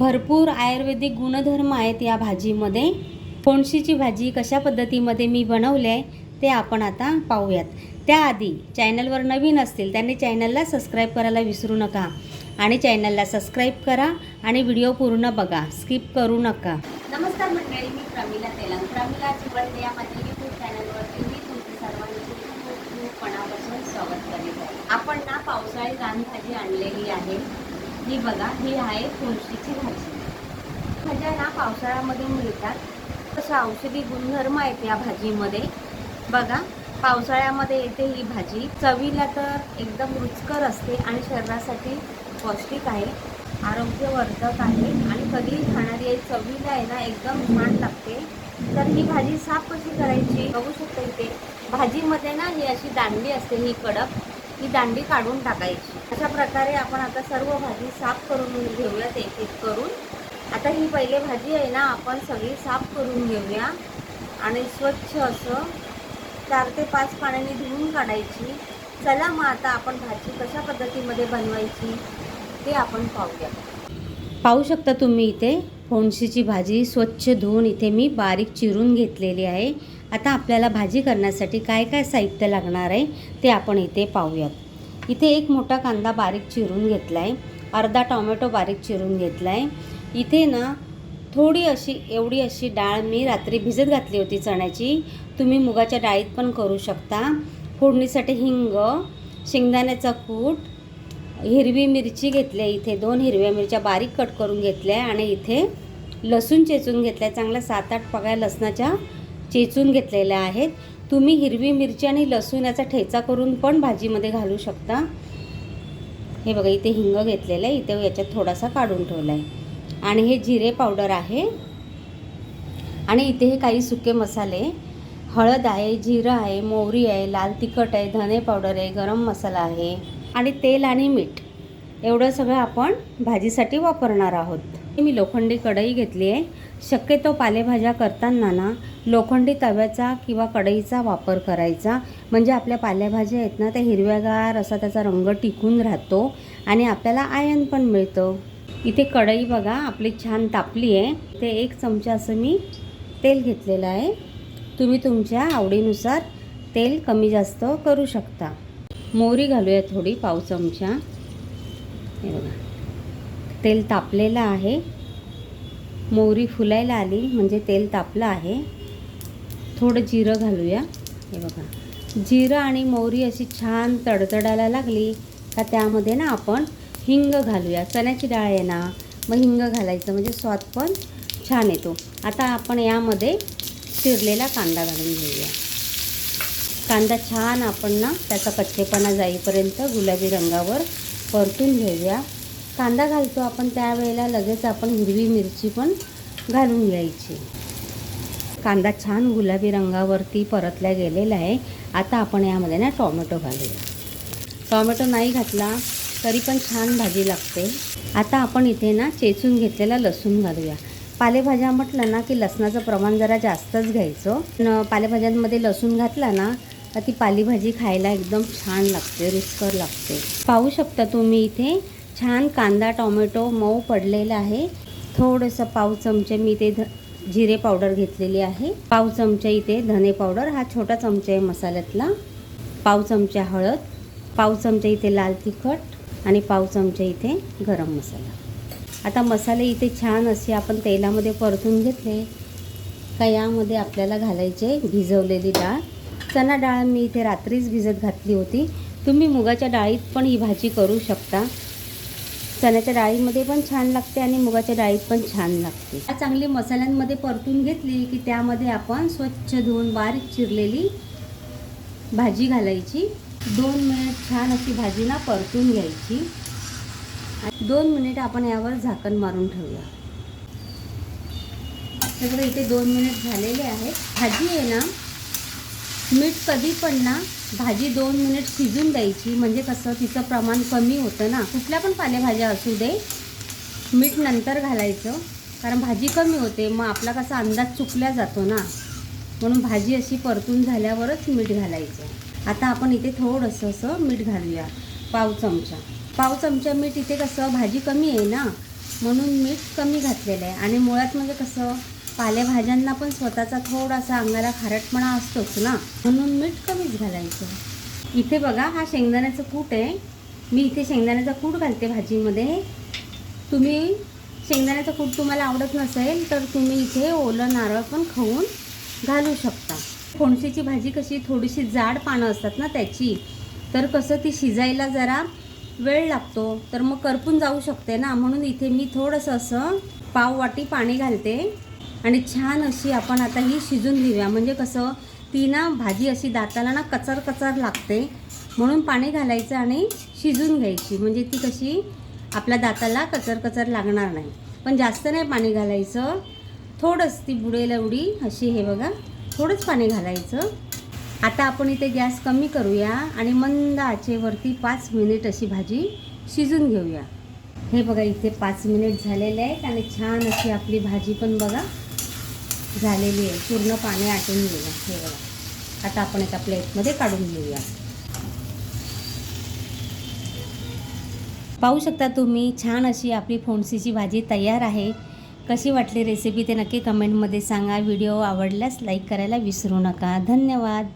भरपूर आयुर्वेदिक गुणधर्म आहेत या भाजीमध्ये. फोणशीची भाजी कशा पद्धतीमध्ये मी बनवली आहे ते आपण आता पाहूयात. त्याआधी चॅनलवर नवीन असतील त्यांनी चॅनलला सबस्क्राईब करायला विसरू नका आणि चॅनलला सबस्क्राईब करा आणि व्हिडिओ पूर्ण बघा स्किप करू नका. नमस्कार मंडळी मी प्रमिला तेलंग. प्रमिला चिवडते या माझ्या यूट्यूब चॅनलवरती मी तुमचे सर्वांचे खूप खूप मनापासून स्वागत करेन. आपण ना पावसाळी रानभाजी आणलेली आहे? ही बघा ही आहे तुळशीची भाजी. भाज्या ना पावसाळ्यामध्ये मिळतात. तसं औषधी गुणधर्म आहेत या भाजीमध्ये. बघा पावसाळ्यामध्ये येते ही भाजी. चवीला तर एकदम रुचकर असते आणि शरीरासाठी पौष्टिक आहे. आरोग्यवर्धक आहे आणि कधीही खाणारी आहे. चवीला आहे ना एकदम छान लागते. तर ही भाजी साफ कशी करायची. बघू शकता इथे. भाजीमध्ये ना ही अशी दांडी असते ही कडक. ही दांडी काढून टाकायची. अशा प्रकारे आपण आता सर्व भाजी साफ करून घेऊयात एक एक करून. आता ही पहिले भाजी आहे ना आपण सगळी साफ करून घेऊया. आणि स्वच्छ असं चार ते पाच पाण्याने धुवून काढायची. चला मग आता आपण भाजी कशा पद्धतीमध्ये बनवायची ते आपण पाहूया. पाहू शकता तुम्ही इथे. फोणशीची भाजी स्वच्छ धुवून इथे मी बारीक चिरून घेतलेली आहे. आता आपल्याला भाजी करण्यासाठी काय काय साहित्य लागणार आहे ते आपण इथे पाहूयात. इथे एक मोठा कांदा बारीक चिरून घेतला आहे अर्धा टोमॅटो बारीक चिरून घेतला आहे इथे ना थोडी अशी एवढी अशी डाळ मी रात्री भिजत घातली होती चण्याची. तुम्ही मुगाच्या डाळीत पण करू शकता. फोडणीसाठी हिंग शेंगदाण्याचा कूट हिरवी मिरची घेतली आहे इथे. दोन हिरव्या मिरच्या बारीक कट करून घेतल्या आणि इथे लसूण चेचून घेतल्या चांगल्या सात आठ पगाय लसणाच्या चेचून घेतलेल्या आहेत. तुम्ही हिरवी मिरची आणि लसूण याचा ठेचा करून पण भाजीमध्ये घालू शकता. हे बघा इथे हिंग घेतलेलं आहे. इथे याच्यात थोडासा काढून ठेवला आहे. आणि हे जिरे पावडर आहे. आणि इथे हे काही सुके मसाले हळद आहे जिरं आहे मोहरी आहे लाल तिखट आहे धने पावडर आहे गरम मसाला आहे. आणि तेल आणि मीठ. एवढं सगळं आपण भाजीसाठी वापरणार आहोत. मी लोखंडी कढई घेतली आहे. शक्यतो पालेभाज्या करताना ना लोखंडी तव्याचा किंवा कढईचा वापर करायचा. म्हणजे आपल्या पालेभाज्या आहेत ना त्या हिरव्यागार असा त्याचा रंग टिकून राहतो आणि आपल्याला आयन पण मिळतं. इथे कढई बघा आपली छान तापली आहे. ते एक चमचा असं मी तेल घेतलेलं आहे. तुम्ही तुमच्या आवडीनुसार तेल कमी जास्त करू शकता. मोहरी घालूया थोडी पाव चमचा. हे बघा. तेल तापलेलं आहे. मोहरी फुलायला आली म्हणजे तेल तापलं आहे. थोडं जिरं घालूया. हे बघा. जिरं आणि मोहरी अशी छान तडतडायला लागली का त्यामध्ये ना आपण हिंग घालूया. चण्याची डाळ आहे ना मग हिंग घालायचं म्हणजे स्वाद पण छान येतो. आता आपण यामध्ये चिरलेला कांदा घालून घेऊया. कांदा छान आपण ना त्याचा कच्चेपणा जाईपर्यंत गुलाबी रंगावर परतून घेऊया. कांदा घालतो आपण त्यावेळेला लगेच आपण हिरवी मिरची पण घालून घ्यायची. कांदा छान गुलाबी रंगावरती परतल्या गेलेला आहे. आता आपण यामध्ये ना टॉमॅटो घालूया. टॉमॅटो नाही घातला तरी पण छान भाजी लागते. आता आपण इथे ना चेचून घेतलेला लसूण घालूया. पालेभाज्या म्हटलं ना की लसणाचं प्रमाण जरा जास्तच घ्यायचं. पालेभाज्यांमध्ये लसूण घातला ना तर ती पालेभाजी खायला एकदम छान लागते रुचकर लागते. पाहू शकता तुम्ही इथे छान कांदा टोमॅटो मऊ पडलेला आहे. थोडंसं पाव चमचे मी इथे ध जिरे पावडर घेतलेली आहे. पाव चमचा इथे धने पावडर हा छोटा चमचा आहे मसाल्यातला. पाव चमचा हळद पाव चमचा इथे लाल तिखट आणि पाव चमचा इथे गरम मसाला. आता मसाले इथे छान असे आपण तेलामध्ये परतून घेतले. का यामध्ये आपल्याला घालायचे भिजवलेली डाळ. चणा डाळ मी इथे रात्रीच भिजत घातली होती. तुम्ही मुगाच्या डाळीत पण ही भाजी करू शकता. चण्याच्या डाळीमध्ये पण छान लागते आणि मुगाच्या डाळीत पण छान लागते. चांगली मसाल्यांमध्ये परतून घेतली की त्यामध्ये आपण स्वच्छ धुवून बारीक चिरलेली भाजी घालायची. दोन मिनिट छान अशी भाजी ना परतून घ्यायची. दोन मिनिट आपण यावर झाकण मारून ठेवूया. सगळं इथे दोन मिनिट झालेले आहेत. भाजी आहे ना मीठ कधी पण ना भाजी दोन मिनिट शिजून द्यायची. म्हणजे कसं तिचं प्रमाण कमी होतं ना. कुठल्या पण पालेभाज्या असू दे मीठ नंतर घालायचं. कारण भाजी कमी होते मग आपला कसा अंदाज चुकला जातो ना. म्हणून भाजी अशी परतून झाल्यावरच मीठ घालायचं. आता आपण इथे थोडंसं असं मीठ घालूया. पाव चमचा. पाव चमचा मीठ इथे कसं भाजी कमी आहे ना. म्हणून मीठ कमी घातलेलं आहे. आणि मुळात म्हणजे कसं पालेभाज्यांना पण स्वतःचा थोडासा अंगाला खारटपणा असतोच ना. म्हणून मीठ कमीच घालायचं. इथे बघा हा शेंगदाण्याचं कूट आहे. मी इथे शेंगदाण्याचा कूट घालते भाजीमध्ये. तुम्ही शेंगदाण्याचं कूट तुम्हाला आवडत नसेल तर तुम्ही इथे ओलं नारळ पण खाऊन घालू शकता. फोणशीची भाजी कशी थोडीशी जाड पानं असतात ना त्याची तर कसं ती शिजायला जरा वेळ लागतो. तर मग करपून जाऊ शकते ना. म्हणून इथे मी थोडंसं असं पाववाटी पाणी घालते. आणि छान अशी आपण आता ही शिजून घेऊया. म्हणजे कसं ती ना भाजी अशी दाताला ना कचर कचर लागते. म्हणून पाणी घालायचं आणि शिजून घ्यायची. म्हणजे ती कशी आपल्या दाताला कचर कचर लागणार नाही. पण जास्त नाही पाणी घालायचं. थोडंच ती बुडेल एवढी. अशी हे बघा थोडंच पाणी घालायचं. आता आपण इथे गॅस कमी करूया आणि मंद आचेवरती पाच मिनिट अशी भाजी शिजून घेऊया. हे बघा इथे पाच मिनिट झालेले आहेत आणि छान अशी आपली भाजी पण बघा. झालेली आहे. पूर्ण पाणी आटून घेऊया. हे बघा. आता आपण एका प्लेटमध्ये काढून घेऊया. पाहू शकता तुम्ही छान अशी आपली फोणसीची भाजी तयार आहे. कशी वाटली रेसिपी ते नक्की कमेंटमध्ये सांगा. व्हिडिओ आवडल्यास लाईक करायला विसरू नका. धन्यवाद.